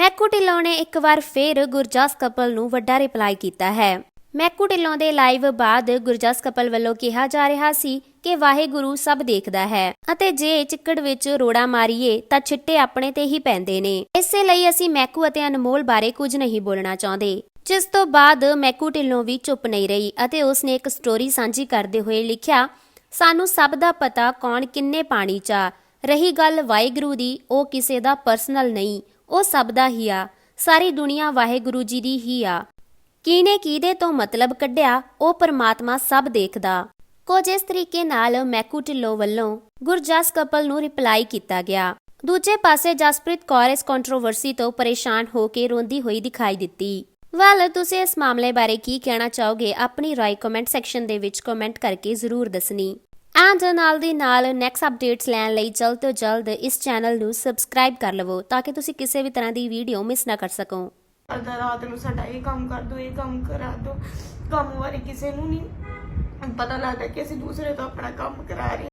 ਮੈਕੂ ਢਿੱਲੋਂ ਨੇ ਇੱਕ ਵਾਰ ਫੇਰ ਗੁਰਜਾਸ ਕਪਲ ਨੂੰ ਵੱਡਾ ਰਿਪਲਾਈ ਕੀਤਾ ਹੈ। ਮੈਕੂ ਢਿੱਲੋਂ ਦੇ ਲਾਈਵ ਬਾਅਦ ਗੁਰਜਸ ਕਪਲ ਵੱਲੋਂ ਕਿਹਾ ਜਾ ਰਿਹਾ ਸੀ ਕਿ ਵਾਹਿਗੁਰੂ ਸਭ ਦੇਖਦਾ ਹੈ ਅਤੇ ਜੇ ਚਿੱਕੜ ਵਿੱਚ ਰੋੜਾ ਮਾਰੀਏ ਤਾਂ ਛਿੱਟੇ ਆਪਣੇ ਤੇ ਹੀ ਪੈਂਦੇ ਨੇ। ਇਸੇ ਲਈ ਅਸੀਂ ਮੈਕੂ ਅਤੇ ਅਨਮੋਲ ਬਾਰੇ ਕੁਝ ਨਹੀਂ ਬੋਲਣਾ ਚਾਹੁੰਦੇ। ਜਿਸ ਤੋਂ ਬਾਅਦ ਮੈਕੂ ਢਿੱਲੋਂ ਵੀ ਚੁੱਪ ਨਹੀਂ ਰਹੀ ਅਤੇ ਉਸਨੇ ਇੱਕ ਸਟੋਰੀ ਸਾਂਝੀ ਕਰਦੇ ਹੋਏ ਲਿਖਿਆ, ਸਾਨੂੰ ਸਭ ਦਾ ਪਤਾ ਕੌਣ ਕਿੰਨੇ ਪਾਣੀ ਚਾ ਰਹੀ ਗੱਲ ਵਾਹਿਗੁਰੂ ਦੀ, ਉਹ ਕਿਸੇ ਦਾ ਪਰਸਨਲ ਨਹੀਂ। ਉਹ ਸਭ ਦਾ ਹੀ ਆ, ਸਾਰੀ ਦੁਨੀਆ ਵਾਹਿਗੁਰੂ ਜੀ ਦੀ ਹੀ ਆ। ਕਿਹਨੇ ਕਿਹਦੇ ਤੋਂ ਮਤਲਬ ਕੱਢਿਆ, ਉਹ ਪਰਮਾਤਮਾ ਸਭ ਦੇਖਦਾ। ਕੁਝ ਇਸ ਤਰੀਕੇ ਨਾਲ ਮੈਕੂ ਢਿੱਲੋਂ ਵੱਲੋਂ ਗੁਰਜਸ ਕਪਲ ਨੂੰ ਰਿਪਲਾਈ ਕੀਤਾ ਗਿਆ। ਦੂਜੇ ਪਾਸੇ ਜਸਪ੍ਰੀਤ ਕੌਰ ਇਸ ਕੰਟਰੋਵਰਸੀ ਤੋਂ ਪਰੇਸ਼ਾਨ ਹੋ ਕੇ ਰੋਂਦੀ ਹੋਈ ਦਿਖਾਈ ਦਿੱਤੀ। ਵੈਲ, ਤੁਸੀਂ ਇਸ ਮਾਮਲੇ ਬਾਰੇ ਕੀ ਕਹਿਣਾ ਚਾਹੋਗੇ, ਆਪਣੀ ਰਾਏ ਕਮੈਂਟ ਸੈਕਸ਼ਨ ਦੇ ਵਿੱਚ ਕਮੈਂਟ ਕਰਕੇ ਜ਼ਰੂਰ ਦੱਸਣੀ। ਐਂਡ ਨਾਲ ਦੀ ਨਾਲ ਨੈਕਸਟ ਅਪਡੇਟਸ ਲੈਣ ਲਈ ਜਲਦ ਤੋਂ ਜਲਦ ਇਸ ਚੈਨਲ ਨੂੰ ਸਬਸਕ੍ਰਾਈਬ ਕਰ ਲਵੋ ਤਾਂ ਕਿ ਤੁਸੀਂ ਕਿਸੇ ਵੀ ਤਰ੍ਹਾਂ ਦੀ ਵੀਡੀਓ ਮਿਸ ਨਾ ਕਰ ਸਕੋ। ਅੱਧਾ ਰਾਤ ਨੂੰ ਸਾਡਾ ਇਹ ਕੰਮ ਕਰ ਦੋ, ਇਹ ਕੰਮ ਕਰਾ ਦੋ। ਕੰਮ ਬਾਰੇ ਕਿਸੇ ਨੂੰ ਨਹੀਂ ਪਤਾ ਲੱਗਦਾ ਕਿ ਅਸੀਂ ਦੂਸਰੇ ਤੋਂ ਆਪਣਾ ਕੰਮ ਕਰਾ ਰਹੇ